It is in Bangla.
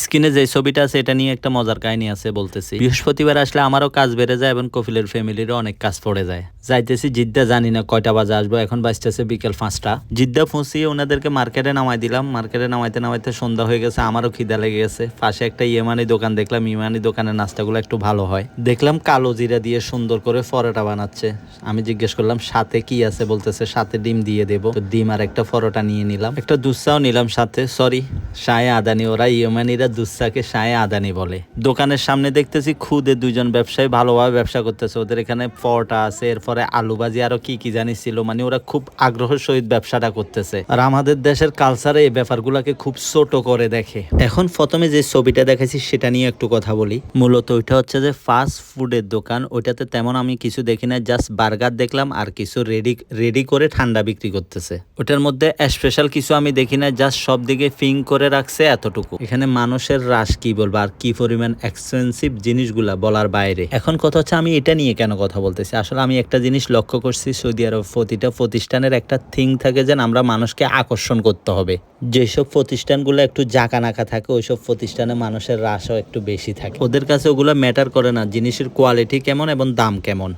স্ক্রিনে যে ছবিটা আছে, এটা নিয়ে একটা মজার কাহিনী আছে বলতেছি। বৃহস্পতিবার আসলে আমারও কাজ বেড়ে যায় এবং কফিলের ফ্যামিলিরও অনেক কাজ পড়ে যায়। যাইতেছি জিদ্দা, জানি না কয়টা বাজে আসব, এখন বাজতেছে বিকেল পাঁচটা। জিদ্দা ফুঁসিয়ে ওনাদেরকে মার্কেটে নামাই দিলাম। মার্কেটে নামাইতে নামাইতে সন্ধ্যা হয়ে গেছে, আমারও খিদা লেগে গেছে। পাশে একটা ইয়েমানি দোকান দেখলাম ইয়েমানি দোকানের নাস্তাগুলো একটু ভালো হয়। দেখলাম কালো জিরা দিয়ে সুন্দর করে পরোটা বানাচ্ছে। আমি জিজ্ঞেস করলাম, সাথে কি আছে? বলতেছে, সাথে ডিম দিয়ে দেবো। ডিম আর একটা পরোটা নিয়ে নিলাম। একটা দুসাও নিলাম সাথে, সরি। সায়ে, আদানি, ওরা ইয়েমানিরা দুসাকে সায়ে আদানি বলে। দোকানের সামনে দেখতেছি খুদে দুইজন ব্যবসায়ী ভালোভাবে ব্যবসা করতেছে। ওদের এখানে পরোটা আছে, এরপরে আলু ভাজি আরও কি কি জানি ছিল মানে ওরা খুব আগ্রহের সহিত ব্যবসাটা করতেছে। আর আমাদের দেশের কালচারে এই ব্যাপারগুলোকে খুব ছোট করে দেখে। এখন প্রথমে যে ছবিটা দেখেছি সেটা নিয়ে একটু কথা বলি। মূলত ওইটা হচ্ছে যে ফাস্ট ফুডের দোকান। ওইটাতে তেমন আমি কিছু দেখি না জাস্ট বার্গার দেখলাম আর কিছু রেডি রেডি করে ঠান্ডা বিক্রি করতেছে। ওটার মধ্যে স্পেশাল কিছু আমি দেখি না জাস্ট সব দিকে ফিং করে রাখছে এতটুকু। এখানে মানুষের রাশ কি বলব? আর কি পরিমাণ এক্সপেন্সিভ জিনিসগুলা বলার বাইরে? এখন কথা হচ্ছে আমি এটা নিয়ে কেন কথা বলতেছি? আসলে আমি একটা জিনিস লক্ষ্য করছি, সৌদি আরব প্রতিটা প্রতিষ্ঠানের একটা থিং থাকে যেন আমরা মানুষকে আকর্ষণ করতে হবে। যেসব প্রতিষ্ঠানগুলো একটু জাকা নাকা থাকে, ওইসব প্রতিষ্ঠানে মানুষের রাশও একটু বেশি থাকে। ওদের কাছে ওগুলো ম্যাটার করে না, জিনিসের কোয়ালিটি কেমন এবং দাম কেমন।